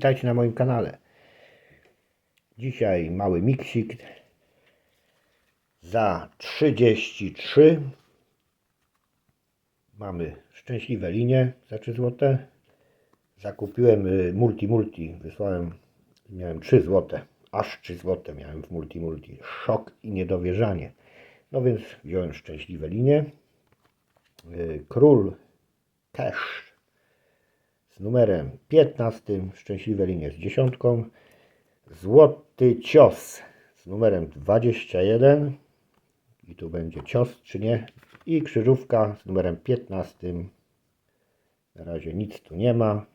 Witajcie na moim kanale. Dzisiaj mały miksik za 33. Mamy szczęśliwe linie za 3 zł. Zakupiłem y, multi multi, wysłałem, miałem 3 zł, aż 3 zł miałem w multi multi. Szok i niedowierzanie. No więc wziąłem szczęśliwe linie. Y, Król Cash z numerem 15, szczęśliwe linie z dziesiątką, złoty cios z numerem 21 i tu będzie cios czy nie? I krzyżówka z numerem 15 na razie nic tu nie ma.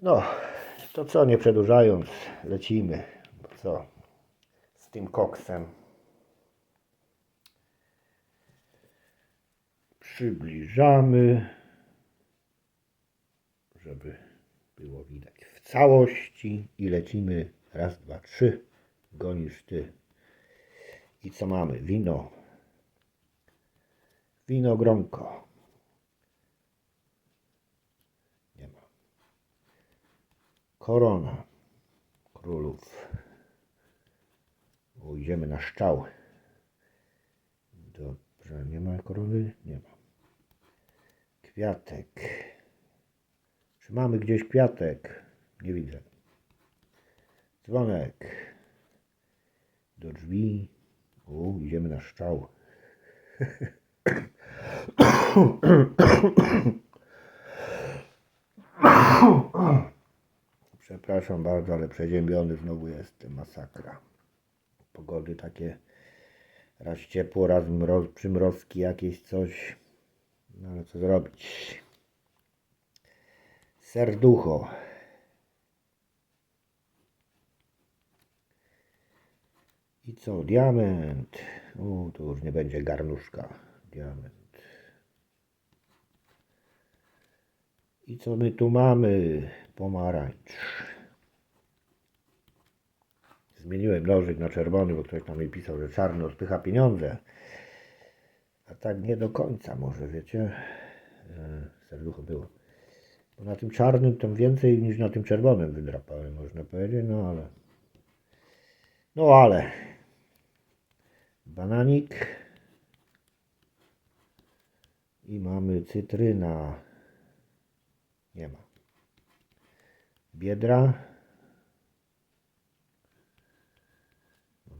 No to co nie przedłużając lecimy. Co z tym koksem? Przybliżamy żeby było widać w całości i lecimy raz, dwa, trzy. Gonisz ty. I co mamy? Wino. Wino gronko. Nie ma. Korona królów. Ujdziemy na szczał. Dobrze, nie ma korony? nie ma. Kwiatek czy mamy gdzieś kwiatek? Nie widzę. Dzwonek. Do drzwi. U, idziemy na szczał. Przepraszam bardzo, ale przeziębiony znowu jestem. Masakra. Pogody takie raz ciepło, raz mroz, przymrozki jakieś coś. No ale co zrobić? Serducho. I co? Diament. O, to już nie będzie garnuszka. Diament. I co my tu mamy? Pomarańcz. Zmieniłem nożyk na czerwony, bo ktoś tam mi pisał, że czarny odpycha pieniądze. A tak nie do końca może, wiecie? E, Serducho było. Na tym czarnym tam więcej niż na tym czerwonym wydrapałem, można powiedzieć, no ale. No ale. Bananik. I mamy cytryna. Nie ma. Biedra.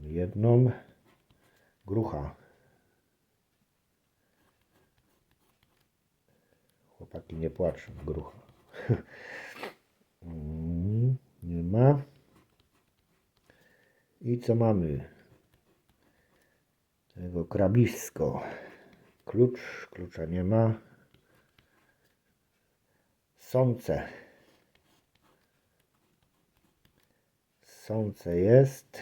Jedną. Grucha. Chłopaki nie płaczą, grucha. Nie ma. I co mamy? Tego krabisko. Klucz, klucza nie ma. Sące. Sące jest.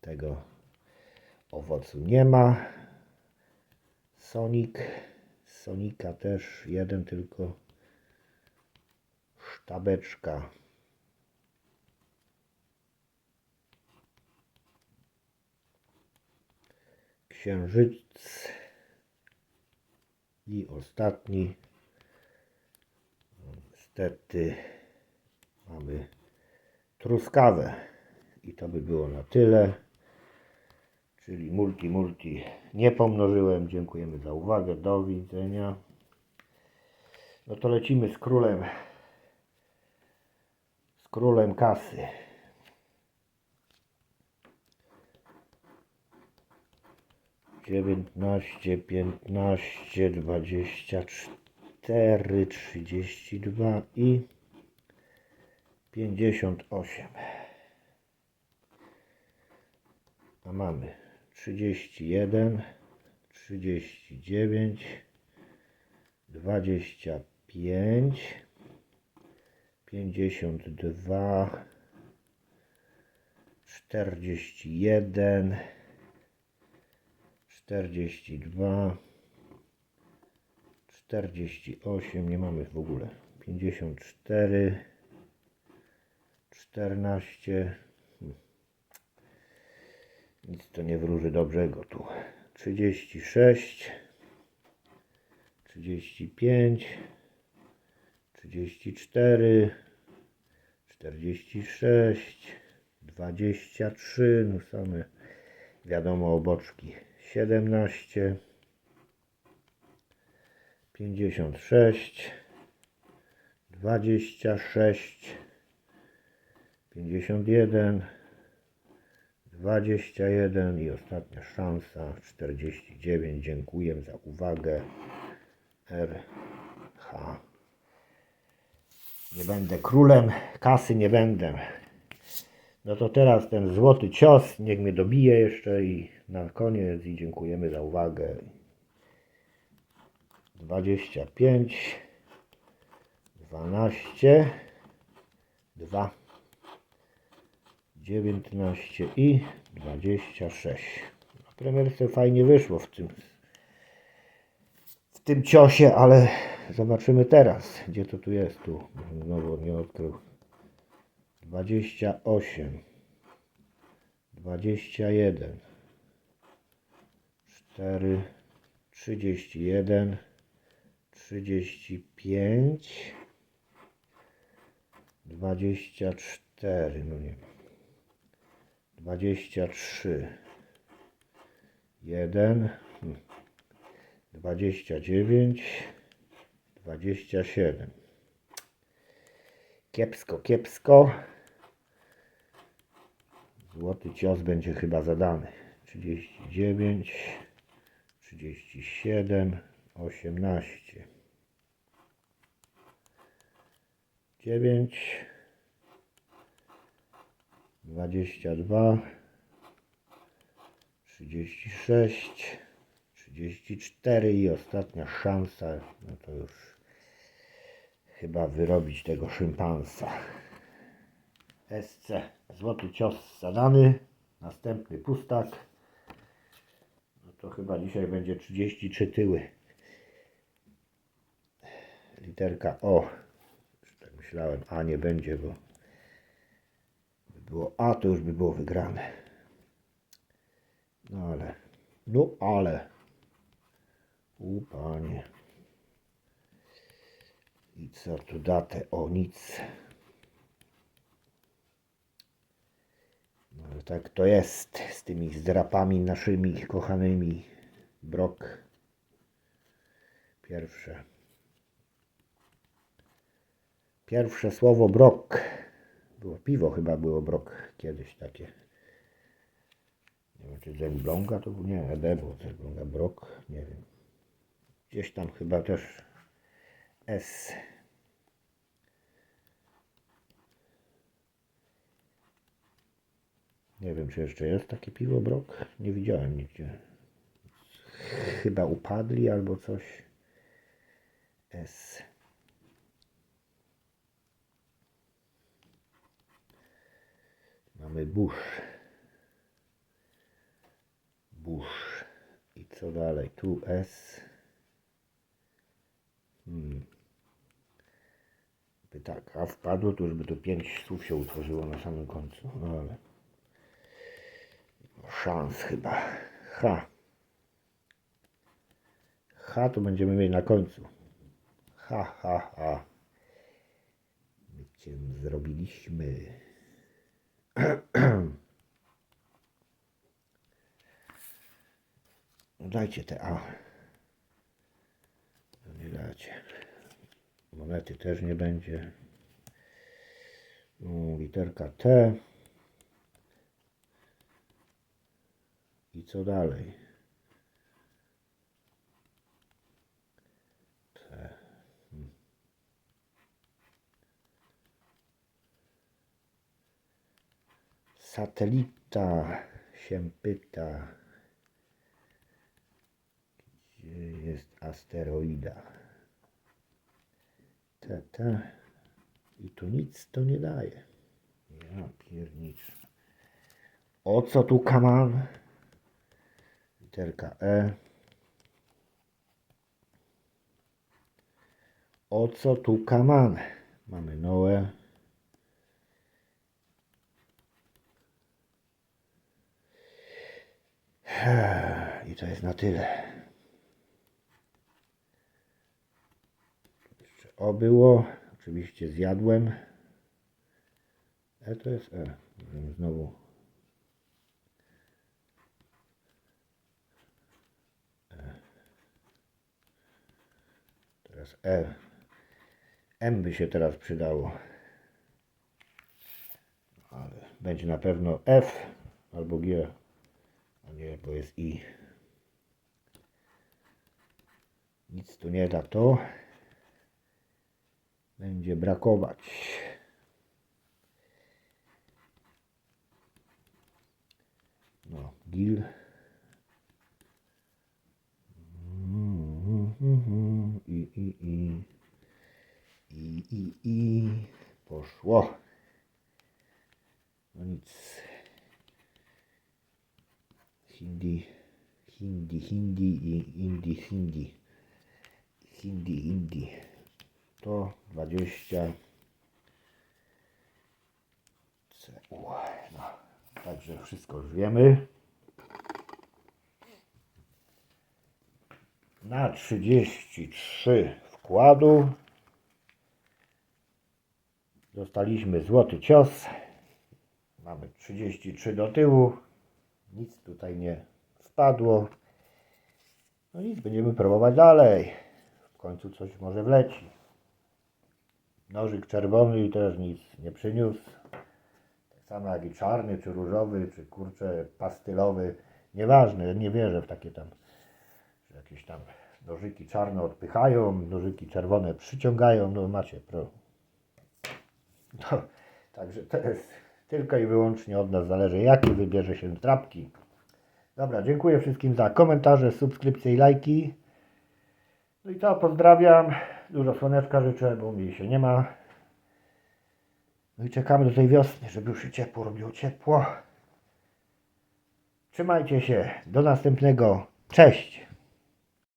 Tego owocu nie ma. Sonic. Sonika też jeden tylko. Sztabeczka. Księżyc. I ostatni. Niestety mamy truskawę. I to by było na tyle. Czyli multi, multi nie pomnożyłem. Dziękujemy za uwagę. Do widzenia. No to lecimy z królem. Z królem kasy. Dziewiętnaście, piętnaście, dwadzieścia cztery, trzydzieści dwa i pięćdziesiąt osiem. A mamy 31, 39, 25, 52, 41, 42, 48, nie mamy w ogóle, 54, 14, nic to nie wróży dobrego tu. 36, 35, 34, 46, 23, no same wiadomo oboczki, 17, 56, 26, 51, 21 i ostatnia szansa 49. Dziękuję za uwagę. RH. Nie będę królem, kasy nie będę. No to teraz ten złoty cios, niech mnie dobije jeszcze i na koniec i dziękujemy za uwagę. 25 12 2 19 i 26. Na premierce fajnie wyszło w tym w tym ciosie, ale zobaczymy teraz, gdzie to tu jest tu. Znowu nie odkrył. 28 21 4 31 35 24 no nie 23 1 29 27 Kiepsko, kiepsko. Złoty cios będzie chyba zadany. 39 37 18 9 22 36 34 i ostatnia szansa, no to już chyba wyrobić tego szympansa. SC, złoty cios zadany, następny pustak. No to chyba dzisiaj będzie 33 tyły. Literka O. Tak myślałem, A nie będzie, bo było A, to już by było wygrane. No ale, no ale. U panie. I co tu datę? O nic. No tak to jest z tymi zdrapami naszymi kochanymi. Brok. Pierwsze. Pierwsze słowo brok. Było piwo chyba było brok kiedyś takie. Nie wiem czy z to był, nie, ED było z Elbląga, brok, nie wiem. Gdzieś tam chyba też S. Nie wiem, czy jeszcze jest takie piwo brok. Nie widziałem nigdzie. Chyba upadli albo coś. S. Mamy burz. Burz. I co dalej? Tu S. Hmm. By tak, a wpadło, to już by tu pięć słów się utworzyło na samym końcu. No ale szans chyba. H. H to będziemy mieli na końcu. Ha, ha, ha. My cię zrobiliśmy. Dajcie te A. Nie dacie. Monety też nie będzie. Literka T. I co dalej? Satelita się pyta, gdzie jest asteroida. T, T. I tu nic to nie daje. Ja pierniczę. O co tu kaman? Literka E. O co tu kaman? Mamy Noe. I to jest na tyle. O było. Oczywiście zjadłem. E to jest E. Znowu. E. Teraz E. M by się teraz przydało. Ale będzie na pewno F albo G. A nie, bo jest I. Nic tu nie da to. Będzie brakować. No, Gil. I, i, i. I, i, i. Poszło. No nic. Hindi. Hindi, hindi i Indi, hindi hindi. To 20. CU. No, także wszystko już wiemy. Na 33 wkładu dostaliśmy złoty cios. Mamy 33 do tyłu. Nic tutaj nie wpadło. No nic, będziemy próbować dalej. W końcu coś może wleci. Nożyk czerwony i też nic nie przyniósł. Tak samo jak i czarny, czy różowy, czy kurczę pastylowy. Nieważne, nie wierzę w takie tam, że jakieś tam nożyki czarne odpychają, nożyki czerwone przyciągają. No macie pro. No, także to jest tylko i wyłącznie od nas zależy, jakie wybierze się trapki. Dobra, dziękuję wszystkim za komentarze, subskrypcje i lajki. No i to, pozdrawiam. Dużo słoneczka życzę, bo mi się nie ma. No i czekamy do tej wiosny, żeby już się ciepło robiło ciepło. Trzymajcie się. Do następnego. Cześć.